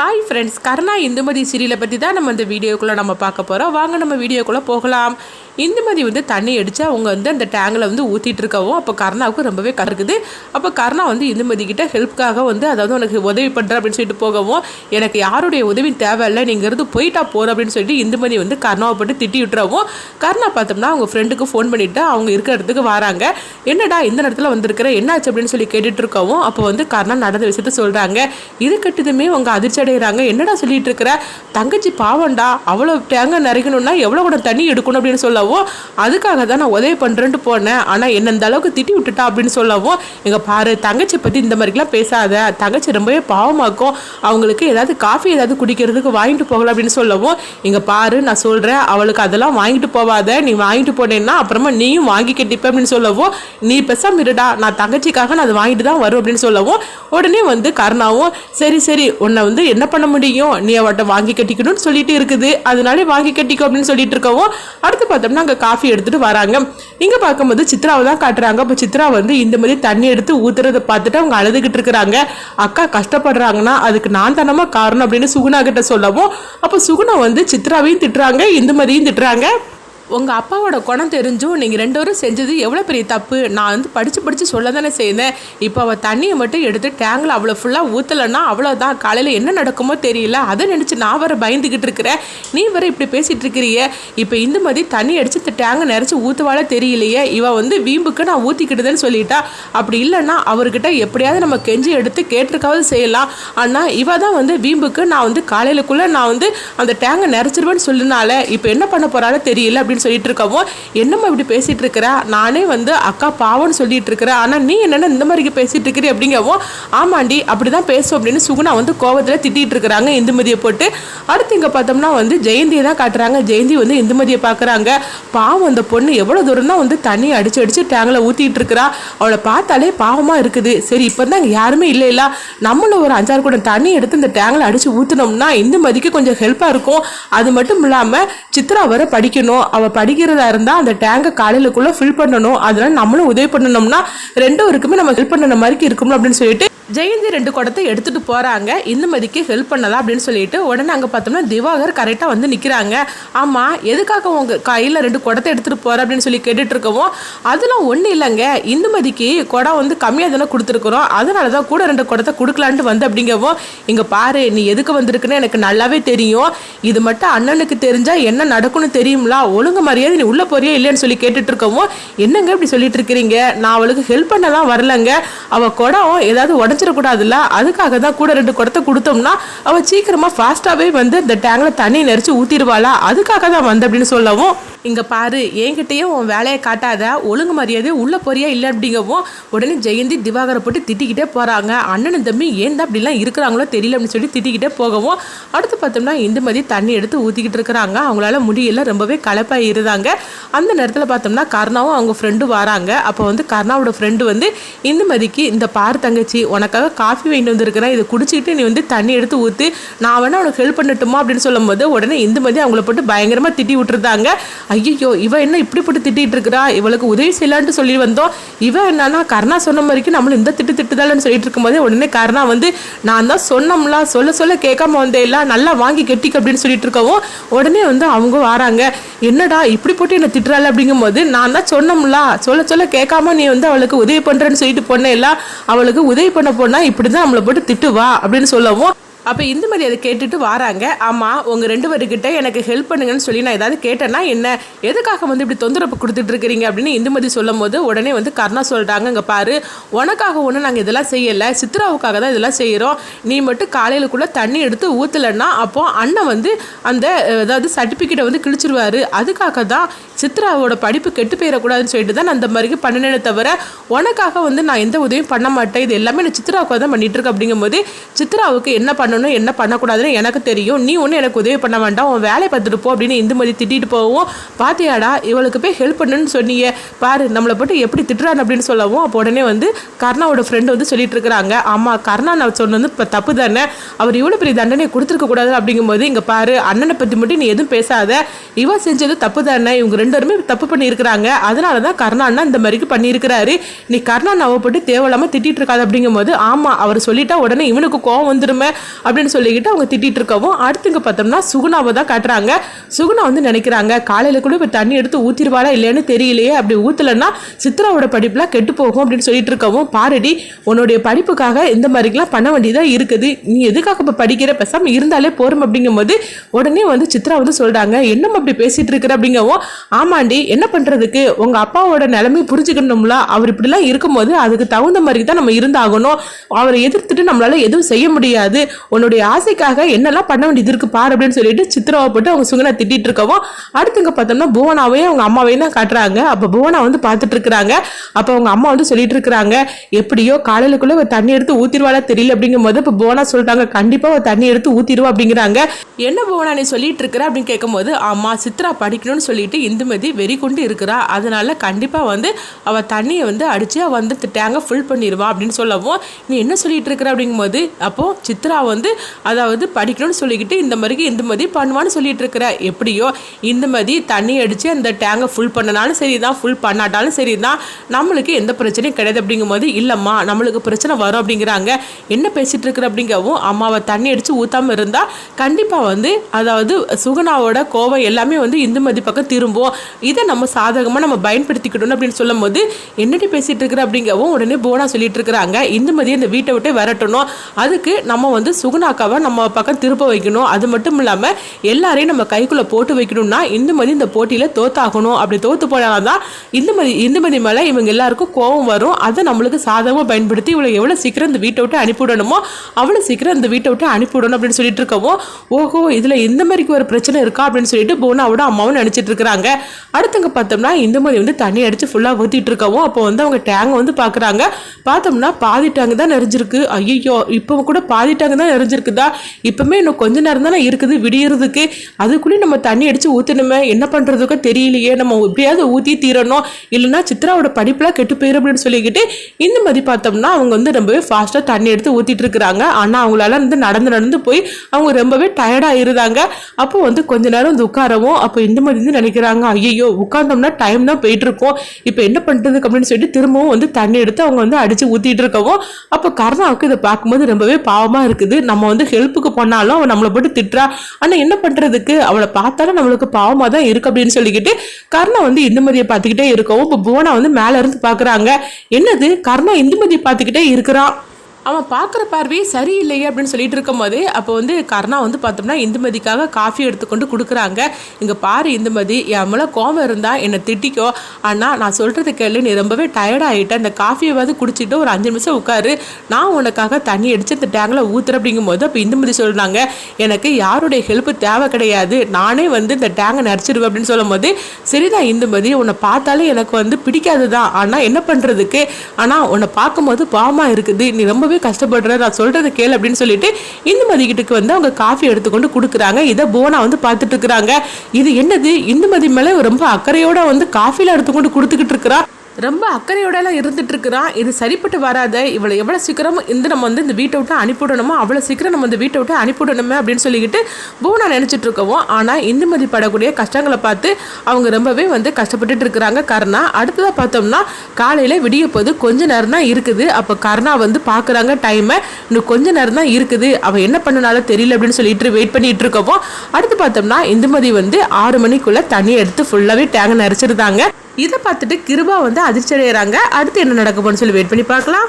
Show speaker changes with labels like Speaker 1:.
Speaker 1: Hi friends Karuna Indumathi சீரியலை பற்றி தான் நம்ம இந்த வீடியோக்குள்ளே நம்ம பார்க்க போகிறோம் வாங்க நம்ம வீடியோக்குள்ளே போகலாம். இந்துமதி வந்து தண்ணி அடித்து அவங்க வந்து அந்த டேங்கில் வந்து ஊற்றிட்டு இருக்கவும் அப்போ கர்ணாவுக்கு ரொம்பவே கருக்குது. அப்போ கர்ணா வந்து இந்துமதி கிட்ட ஹெல்ப்காக வந்து அதாவது உனக்கு உதவி பண்ணுற அப்படின்னு சொல்லிட்டு போகவும் எனக்கு யாருடைய உதவி தேவையில்லை நீங்கள் இருந்து போயிட்டா போகிற அப்படின்னு சொல்லிட்டு இந்துமதி வந்து கர்ணாவை போட்டு திட்டி விட்டுறவும் கர்ணா பார்த்தோம்னா அவங்க ஃப்ரெண்டுக்கு ஃபோன் பண்ணிவிட்டு அவங்க இருக்கிற இடத்துக்கு வராங்க. என்னடா இந்த நேரத்தில் வந்திருக்கிற என்னாச்சு அப்படின்னு சொல்லி கேட்டுட்டு இருக்கவும் அப்போ வந்து கர்ணா நடந்த விஷயத்த சொல்கிறாங்க இது கட்டுதுமே அவங்க அதிர்ச்சி அடைகிறாங்க. என்னடா சொல்லிட்டு இருக்கிற தங்கச்சி பாவம்டா. அவ்வளோ தேங்காய் நிறைக்கணும்னா எவ்வளோ கூட தண்ணி எடுக்கணும் அப்படின்னு சொல்லவும் அதுக்காக தான் நான் உதவி பண்ணுறேன்ட்டு போனேன். ஆனால் என்ன இந்த அளவுக்கு திட்டி விட்டுட்டா அப்படின்னு சொல்லவும் எங்கள் பாரு தங்கச்சி பற்றி இந்த மாதிரிலாம் பேசாத. தங்கச்சி ரொம்பவே பாவமாக்கும் அவங்களுக்கு ஏதாவது காஃபி ஏதாவது குடிக்கிறதுக்கு வாங்கிட்டு போகலாம் அப்படின்னு சொல்லவும் இங்கே பாரு நான் சொல்கிறேன் அவளுக்கு அதெல்லாம் வாங்கிட்டு போவாத. நீ வாங்கிட்டு போனேன்னா அப்புறமா நீயும் வாங்கி கட்டிப்ப அப்படின்னு சொல்லவும் நீ பெசாம இருடா நான் தங்கச்சிக்காக நான் அதை வாங்கிட்டு தான் வரும் அப்படின்னு சொல்லவும் உடனே வந்து கருணாவும் சரி சரி உன்னை வந்து என்ன பண்ண முடியும்? நீ அவட்ட வாங்கி கட்டிக்கணும்னு சொல்லிட்டு இருக்குது. அதனாலே வாங்கி கட்டிக்கோ அப்படின்னு சொல்லிட்டு இருக்கவும் அடுத்து பார்த்தோம்னா அங்கே காஃபி எடுத்துட்டு வராங்க. இங்கே பார்க்கும்போது சித்ராவை தான் காட்டுறாங்க. அப்போ சித்ரா வந்து இந்த மாதிரி தண்ணி எடுத்து ஊற்றுறதை பார்த்துட்டு அவங்க அழுதுகிட்டு இருக்கிறாங்க. அக்கா கஷ்டப்படுறாங்கன்னா அதுக்கு நான் தானமாக காரணம் அப்படின்னு சுகுணா கிட்ட சொல்லவும். அப்போ சுகுணா வந்து சித்ராவையும் திட்டுறாங்க இந்த மாதிரியும் திட்டுறாங்க. உங்கள் அப்பாவோட குணம் தெரிஞ்சும் நீங்கள் ரெண்டு பேரும் செஞ்சது எவ்வளோ பெரிய தப்பு? நான் வந்து படித்து படித்து சொல்ல தானே செய்தேன். இப்போ அவள் தண்ணியை மட்டும் எடுத்து டேங்கில் அவ்வளோ ஃபுல்லாக ஊற்றலைன்னா அவ்வளோதான் காலையில் என்ன நடக்குமோ தெரியல. அதை நினச்சி நான் வர பயந்துக்கிட்டு இருக்கிறேன். நீ வர இப்படி பேசிகிட்டு இருக்கிறிய. இப்போ இந்த மாதிரி தண்ணி அடித்து இந்த டேங்கை நிறச்சி ஊற்றுவாலே தெரியலையே. இவள் வந்து வீம்புக்கு நான் ஊற்றிக்கிட்டுதுன்னு சொல்லிட்டா. அப்படி இல்லைன்னா அவர்கிட்ட எப்படியாவது நம்ம கெஞ்சி எடுத்து கேட்டிருக்காவது செய்யலாம். ஆனால் இவள் தான் வந்து வீம்புக்கு நான் வந்து காலையிலக்குள்ளே நான் வந்து அந்த டேங்கை நிறச்சிருவேன்னு சொல்லினால இப்போ என்ன பண்ண போகிறாலும் தெரியல அப்படின்னு சொல்லிட்டு இருக்கவும் என்னம்மா இப்படி பேசிட்டு இருக்கிற நானே வந்து அக்கா பாவம்னு சொல்லிட்டு இருக்கிறேன் ஆனால் நீ என்னென்ன இந்த மாதிரி பேசிட்டு இருக்கிற அப்படிங்கவும் ஆமாண்டி அப்படி தான் பேசும் அப்படின்னு சுகுணா வந்து கோவத்தில் திட்டிட்டு இருக்கிறாங்க இந்துமதியை போட்டு. அடுத்து இங்கே பார்த்தோம்னா வந்து ஜெயந்தியை தான் காட்டுறாங்க. ஜெயந்தி வந்து இந்துமதியை பார்க்குறாங்க. பாவம் அந்த பொண்ணு எவ்வளோ தூரம் தான் வந்து தண்ணி அடிச்சு அடிச்சு டேங்கில் ஊற்றிட்டு இருக்கிறா அவளை பார்த்தாலே பாவமாக இருக்குது. சரி இப்போ தான் யாருமே இல்லை இல்ல. நம்மளும் ஒரு அஞ்சாறு கூட தண்ணி எடுத்து இந்த டேங்கில் அடிச்சு ஊற்றினோம்னா இந்துமதிக்கு கொஞ்சம் ஹெல்ப்பாக இருக்கும். அது மட்டும் இல்லாமல் சித்ரா வர படிக்கணும். அவள் படிக்கிறதா இருந்தால் அந்த டேங்கை காலையிலக்குள்ளே ஃபில் பண்ணணும். அதனால் நம்மளும் உதவி பண்ணணும்னா ரெண்டும் இருக்குமே நம்ம ஹெல்ப் பண்ணணும் மாதிரி இருக்கணும் அப்படின்னு சொல்லிட்டு ஜெயந்தி ரெண்டு குடத்தை எடுத்துட்டு போறாங்க. இந்துமதிக்கு ஹெல்ப் பண்ணலாம் அப்படின்னு சொல்லிட்டு உடனே அங்கே பார்த்தோம்னா திவாகர் கரெக்டாக வந்து நிற்கிறாங்க ஆமாம் எதுக்காக உங்க கையில் ரெண்டு குடத்தை எடுத்துட்டு போற அப்படின்னு சொல்லி கேட்டுட்டு இருக்கவும் அதெல்லாம் ஒன்றும் இல்லைங்க. இந்துமதிக்கு குடம் வந்து கம்மியாக தானே கொடுத்துருக்குறோம். அதனால தான் கூட ரெண்டு குடத்தை கொடுக்கலான்ட்டு வந்து அப்படிங்கவும் இங்கே பாரு நீ எதுக்கு வந்திருக்குன்னு எனக்கு நல்லாவே தெரியும். இது மட்டும் அண்ணனுக்கு தெரிஞ்சா என்ன நடக்கும்னு தெரியுங்களா ஒழுங்கு மரியாதை நீ உள்ள போறியா இல்லைன்னு சொல்லி கேட்டுட்டு இருக்கவும் என்னங்க இப்படி சொல்லிட்டு இருக்கிறீங்க நான் அவளுக்கு ஹெல்ப் பண்ணலாம் வரலங்க. அவ குடம் ஏதாவது உடஞ்சிடக்கூடாதுல்ல அதுக்காக தான் கூட ரெண்டு குடத்தை கொடுத்தோம்னா அவள் சீக்கிரமா ஃபாஸ்ட்டாகவே வந்து இந்த டேங்கில் தண்ணி நெரிச்சு ஊத்திடுவாளா? அதுக்காக தான் வந்து அப்படின்னு சொல்லவும் இங்கே பாரு என்கிட்டயும் உன் வேலையை காட்டாத ஒழுங்கு மரியாதை உள்ளே போறியா இல்லை அப்படிங்கவும் உடனே ஜெயந்தி திவாகரை போட்டு திட்டிக்கிட்டே போகிறாங்க அண்ணனும் தம்பி ஏன் தான் அப்படிலாம் இருக்கிறாங்களோ தெரியல அப்படின்னு சொல்லி திட்டிக்கிட்டே போகவும் அடுத்து பார்த்தோம்னா இந்துமதி தண்ணி எடுத்து ஊற்றிக்கிட்டு இருக்கிறாங்க. அவங்களால முடியல ரொம்பவே கலப்பாக இருந்தாங்க. அந்த நேரத்தில் பார்த்தோம்னா கர்ணாவும் அவங்க ஃப்ரெண்டு வராங்க. அப்போ வந்து கர்ணாவோட ஃப்ரெண்டு வந்து இந்துமதிக்கு இந்த பார் தங்கச்சி உனக்காக காஃபி வாங்கிட்டு வந்திருக்கிறேன் இதை குடிச்சிக்கிட்டு நீ வந்து தண்ணி எடுத்து ஊற்று நான் வேணால் உனக்கு ஹெல்ப் பண்ணட்டுமா அப்படின்னு சொல்லும்போது உடனே இந்துமதி அவங்கள போட்டு பயங்கரமாக திட்டி விட்டுருந்தாங்க. ஐயோ இவ என்ன இப்படி போட்டு திட்டிட்டு இருக்கிறா? இவளுக்கு உதவி செய்யலான்ட்டு சொல்லி வந்தோம். இவ என்னன்னா கர்ணா சொன்ன மாதிரிக்கு நம்மளும் இந்த திட்டு திட்டுதாலன்னு சொல்லிட்டு இருக்கும்போது உடனே கர்ணா வந்து நான் தான் சொன்னோம்ல சொல்ல சொல்ல கேட்காம வந்தே இல்ல நல்லா வாங்கி கெட்டிக்க அப்படின்னு சொல்லிட்டு இருக்கவும் உடனே வந்து அவங்க வராங்க. என்னடா இப்படி போட்டு என்ன திட்டுறாள்? அப்படிங்கும்போது நான் தான் சொன்னோம்ல சொல்ல சொல்ல கேட்காம நீ வந்து அவளுக்கு உதவி பண்றேன்னு சொல்லிட்டு பொண்ணே இல்ல அவளுக்கு உதவி பண்ண போனா இப்படிதான் நம்மளை போட்டு திட்டுவா அப்படின்னு சொல்லவும் அப்போ இந்துமதி அதை கேட்டுட்டு வராங்க. ஆமாம் உங்கள் ரெண்டு பேருக்கிட்ட எனக்கு ஹெல்ப் பண்ணுங்கன்னு சொல்லி நான் ஏதாவது கேட்டேன்னா என்ன? எதுக்காக வந்து இப்படி தொந்தரவு கொடுத்துட்டு இருக்கிறீங்க அப்படின்னு இந்துமதி சொல்லும் போது உடனே வந்து கர்ணா சொல்கிறாங்க இங்கே பாரு. உனக்காக ஒன்றும் நாங்கள் இதெல்லாம் செய்யலை. சித்ராவுக்காக தான் இதெல்லாம் செய்கிறோம் நீ மட்டும் காலையிலக்குள்ளே தண்ணி எடுத்து ஊற்றலைன்னா அப்போ அண்ணன் வந்து அந்த ஏதாவது அதாவது சர்டிஃபிகேட்டை வந்து கிழிச்சிருவார். அதுக்காக தான் சித்ராவோட படிப்பு கெட்டு போயிடக்கூடாதுன்னு சொல்லிட்டு தான் நான் அந்த மாதிரி பண்ணினேனே தவிர உனக்காக வந்து நான் எந்த உதவியும் பண்ண மாட்டேன். இது எல்லாமே நான் சித்ராவுக்காக தான் பண்ணிகிட்டு இருக்கேன் அப்படிங்கும்போது சித்ராவுக்கு என்ன பண்ணணும்? என்ன பண்ணக்கூடாதுன்னு எனக்கு தெரியும். நீ ஒன்றும் எனக்கு உதவி பண்ண வேண்டாம். உன் வேலையை பார்த்துட்டு போ அப்படின்னு இந்துமதி திட்டிட்டு போவோம் பாத்தியாடா இவளுக்கு போய் ஹெல்ப் பண்ணுன்னு சொன்னியே. பாரு நம்மளை போட்டு எப்படி திட்டுறான் அப்படின்னு சொல்லவும் அப்போ உடனே வந்து கர்ணாவோட ஃப்ரெண்டு வந்து சொல்லிட்டு இருக்கிறாங்க. ஆமாம் கர்ணா நான் சொன்னது இப்போ தப்பு தானே? அவர் இவ்வளோ பெரிய தண்டனை கொடுத்துருக்க கூடாது அப்படிங்கும்போது இங்கே பாரு அண்ணனை பற்றி மட்டும் நீ எதுவும் பேசாத. இவ செஞ்சது தப்பு தானே? இவங்க ரெண்டு பேருமே தப்பு பண்ணியிருக்கிறாங்க. அதனால தான் கர்ணா அண்ணா இந்த மாதிரிக்கு பண்ணியிருக்கிறாரு. நீ கர்ணா அண்ணாவை போட்டு தேவையில்லாமல் திட்டிட்டு இருக்காது அப்படிங்கும்போது ஆமாம் அவர் சொல்லிட்டா உடனே இவனுக்கு கோவம் வந்துருமே. அப்படின்னு சொல்லிக்கிட்டு அவங்க திட்டிகிட்டு இருக்கவும் அடுத்துங்க பார்த்தோம்னா சுகுணாவை தான் காட்டுறாங்க. சுகுணா வந்து நினைக்கிறாங்க காலையில் கூட இப்போ தண்ணி எடுத்து ஊற்றிடுவாளா இல்லைன்னு தெரியலையே அப்படி ஊற்றலைன்னா சித்ராவோட படிப்புலாம் கெட்டு போகும் அப்படின்னு சொல்லிட்டு இருக்கவும் பாரடி உன்னுடைய படிப்புக்காக இந்த மாதிரிலாம் பண்ண வேண்டியதாக இருக்குது. நீ எதுக்காக இப்போ படிக்கிற? பேசாமல் இருந்தாலே போரும் அப்படிங்கும்போது உடனே வந்து சித்ரா வந்து சொல்கிறாங்க என்னம்மா அப்படி பேசிகிட்டு இருக்கிற அப்படிங்கவும் ஆமாண்டி என்ன பண்ணுறதுக்கு உங்கள் அப்பாவோட நிலைமை புரிஞ்சுக்கணும்ல அவர் இப்படிலாம் இருக்கும்போது அதுக்கு தகுந்த மாதிரி தான் நம்ம இருந்தாகணும். அவரை எதிர்த்துட்டு நம்மளால் எதுவும் செய்ய முடியாது. உன்னுடைய ஆசைக்காக என்னெல்லாம் பண்ண வேண்டியது இருக்கு பாரு அப்படின்னு சொல்லிட்டு சித்ராவை போட்டு அவங்க சுங்கனா திட்டிட்டு இருக்கவும் அடுத்துங்க பார்த்தோம்னா புவனாவையும் அவங்க அம்மாவையும் தான் காட்டுறாங்க. அப்போ புவனா வந்து பார்த்துட்டு இருக்கிறாங்க. அப்போ அவங்க அம்மா வந்து சொல்லிட்டு இருக்கிறாங்க எப்படியோ காலையிலக்குள்ள ஒரு தண்ணி எடுத்து ஊத்திடுவாளா தெரியல அப்படிங்கும் போது இப்போ புவனா சொல்லிட்டாங்க கண்டிப்பா ஒரு தண்ணி எடுத்து ஊத்திடுவா அப்படிங்கிறாங்க. என்ன புவனா நீ சொல்லிட்டு இருக்கிற? அப்படின்னு கேட்கும்போது ஆமா சித்ரா படிக்கணும்னு சொல்லிட்டு இந்துமதி வெறி கொண்டு இருக்கிறா. அதனால கண்டிப்பா வந்து அவ தண்ணியை வந்து அடிச்சு அவ வந்து டேங்கை ஃபுல் பண்ணிடுவா அப்படின்னு சொல்லவும் நீ என்ன சொல்லிட்டு இருக்கிற? அப்படிங்கும்போது அப்போ சித்ரா வந்து அதாவது படிக்கணும்னு சொல்லிக்கிட்டு இந்த மாதிரி பண்ணுவான்னு சொல்லிட்டு இருக்கிற எப்படியோ இந்த மாதிரி தண்ணி அடிச்சு அந்த டேங்கை ஃபுல் பண்ணனாலும் சரி தான் ஃபுல் பண்ணாட்டாலும் சரி தான் நம்மளுக்கு எந்த பிரச்சனையும் கிடையாது அப்படிங்கும்போது இல்லைம்மா நம்மளுக்கு பிரச்சனை வரும் அப்படிங்கிறாங்க. என்ன பேசிட்டு இருக்கிற அப்படிங்கவும் அம்மாவை தண்ணி அடித்து ஊற்றாமல் இருந்தால் கண்டிப்பாக வந்து அதாவது சுகுணாவோட கோவம் எல்லாமே வந்து இந்துமதி பக்கம் திரும்பும். இதை நம்ம சாதகமாக நம்ம பயன்படுத்திக்கிட்டோம் அப்படின்னு சொல்லும் போது என்னடி பேசிட்டு இருக்கிற அப்படிங்கவும் உடனே போனா சொல்லிட்டு இருக்கிறாங்க இந்துமதி இந்த வீட்டை விட்டு விரட்டணும். அதுக்கு நம்ம வந்து சுகுணாக்காவை நம்ம பக்கம் திருப்ப வைக்கணும். அது மட்டும் இல்லாமல் எல்லாரையும் நம்ம கைக்குள்ளே போட்டு வைக்கணும்னா இந்துமதி இந்த போட்டியில் தோத்தாகணும். அப்படி தோத்து போனால் தான் இந்துமதி இந்துமதி மேலே இவங்க எல்லாருக்கும் கோபம் வரும். அதை நம்மளுக்கு சாதகமாக பயன்படுத்தி இவளை எவ்வளோ சீக்கிரம் இந்த வீட்டை விட்டு அனுப்பிவிடணுமோ அவ்வளோ சீக்கிரம் இந்த வீட்டை விட்டு அனுப்பிவிடணும் அப்படின்னு சொல்லிட்டு இருக்கவும் ஓஹோ இதில் இந்த மாதிரிக்கு ஒரு பிரச்சனை இருக்கா அப்படின்னு சொல்லிட்டு போனாவோட அம்மாவும் நினச்சிட்டு இருக்கிறாங்க. அடுத்தவங்க பார்த்தோம்னா இந்த மாதிரி வந்து தண்ணி அடித்து ஃபுல்லாக ஊற்றிட்டு இருக்கவும் அப்போ வந்து அவங்க டேங்கை வந்து பார்க்குறாங்க பார்த்தோம்னா பாதி டேங்கு தான் நிறைஞ்சிருக்கு. ஐயோ இப்போ கூட பாதி டேங்கு தான் நிறைஞ்சிருக்குதா இப்போமே இன்னும் கொஞ்ச நேரம் தானே இருக்குது விடியறதுக்கு. அதுக்குள்ளேயும் நம்ம தண்ணி அடித்து ஊற்றணுமே என்ன பண்ணுறதுக்கோ தெரியலையே. நம்ம எப்படியாவது ஊற்றி தீரணும். இல்லைன்னா சித்ராவோட படிப்பெலாம் கெட்டு போயிடும் அப்படின்னு சொல்லிக்கிட்டு இந்த மாதிரி பார்த்தோம்னா அவங்க வந்து ரொம்பவே ஃபாஸ்ட்டாக தண்ணி எடுத்து ஊற்றிட்டு இருக்கிறாங்க. ஆனால் அவங்களால வந்து நடந்து நடந்து போய் அவங்க ரொம்பவே டயர்டாக இருந்தாங்க. அப்போ வந்து கொஞ்ச நேரம் வந்து உட்காரவும் அப்போ இந்த மாதிரி வந்து நினைக்கிறாங்க. ஐயோ உட்காந்தோம்னா டைம் தான் போயிட்டுருக்கோம் இப்போ என்ன பண்ணுறதுக்கு அப்படின்னு சொல்லிட்டு திரும்பவும் வந்து தண்ணி எடுத்து அவங்க வந்து அடித்து ஊற்றிட்டு இருக்கவும் அப்போ கருணாவுக்கு இதை பார்க்கும்போது ரொம்பவே பாவமாக இருக்குது. நம்ம வந்து ஹெல்ப்புக்கு பண்ணாலும் அவன் நம்மளை போட்டு திட்டுறா. ஆனால் என்ன பண்ணுறதுக்கு அவளை பார்த்தாலும் நம்மளுக்கு பாவமாக தான் இருக்கு அப்படின்னு சொல்லிக்கிட்டு கர்ணா வந்து இந்துமதியை பார்த்துக்கிட்டே இருக்கவும் இப்போ புவனா வந்து மேலே இருந்து பார்க்குறாங்க. என்னது? கர்ணா இந்துமதியை பார்த்துக்கிட்டே இருக்கிறான். அவன் பார்க்குற பார்வையே சரியில்லையே அப்படின்னு சொல்லிட்டு இருக்கும்போது அப்போ வந்து கர்ணா வந்து பார்த்தோம்னா இந்துமதிக்காக காஃபி எடுத்துக்கொண்டு கொடுக்குறாங்க. இங்கே பாரு இந்துமதி என் மேலே கோவம் இருந்தால் என்னை திட்டிக்கோ. ஆனால் நான் சொல்கிறது கேள்வி நீ ரொம்பவே டயர்டாகிட்டேன் அந்த காஃபியை வந்து குடிச்சிட்டு ஒரு அஞ்சு நிமிஷம் உட்காரு. நான் உனக்காக தண்ணி அடித்து அந்த டேங்கில் ஊற்றுற அப்படிங்கும்போது அப்போ இந்துமதி சொல்கிறாங்க எனக்கு யாருடைய ஹெல்ப்பு தேவை கிடையாது. நானே வந்து இந்த டேங்கை நடிச்சிடுவேன் அப்படின்னு சொல்லும்போது சரிதான் இந்துமதி உன்னை பார்த்தாலே எனக்கு வந்து பிடிக்காது தான் ஆனால் என்ன பண்ணுறதுக்கு ஆனால் உன்னை பார்க்கும்போது பாவமாக இருக்குது. நீ ரொம்ப ரொம்பவே கஷ்டப்படுற நான் சொல்கிறத கேள் அப்படின்னு சொல்லிட்டு இந்துமதி கிட்டக்கு வந்து அவங்க காஃபி எடுத்துக்கொண்டு கொடுக்குறாங்க. இதை போனா வந்து பார்த்துட்டு இருக்கிறாங்க. இது என்னது? இந்துமதி மேலே ரொம்ப அக்கறையோட வந்து காஃபியில் எடுத்துக்கொண்டு கொடுத்துக்கிட்டு இருக்கிறா. ரொம்ப அக்கறையோடலாம் இருந்துட்டு இருக்கிறான் இது சரிப்பட்டு வராத. இவளை எவ்வளோ சீக்கிரம் இந்த நம்ம வந்து இந்த வீட்டை விட்டு அனுப்பிவிடணுமோ அவ்வளோ சீக்கிரம் நம்ம இந்த வீட்டை விட்டு அனுப்பிவிடணுமே அப்படின்னு சொல்லிக்கிட்டு பூனா நினச்சிட்டு இருக்கவும் ஆனால் இந்துமதி படக்கூடிய கஷ்டங்களை பார்த்து அவங்க ரொம்பவே வந்து கஷ்டப்பட்டுட்டு இருக்கிறாங்க கருணா. அடுத்ததாக பார்த்தோம்னா காலையில் விடிய போது கொஞ்ச நேரம் தான் இருக்குது. அப்போ கருணா வந்து பார்க்குறாங்க டைமை இன்னும் கொஞ்ச நேரம் தான் இருக்குது. அவள் என்ன பண்ணனாலும் தெரியல அப்படின்னு சொல்லிட்டு வெயிட் பண்ணிட்டு இருக்கவும் அடுத்து பார்த்தோம்னா இந்துமதி வந்து ஆறு மணிக்குள்ளே தண்ணி எடுத்து ஃபுல்லாகவே டேங்கை நிறச்சிருந்தாங்க இதை பார்த்துட்டு கிருபா வந்து அதிர்ச்சி அடைகிறாங்க அடுத்து என்ன நடக்கும்னு போன்னு சொல்லி வெயிட் பண்ணி பார்க்கலாம்.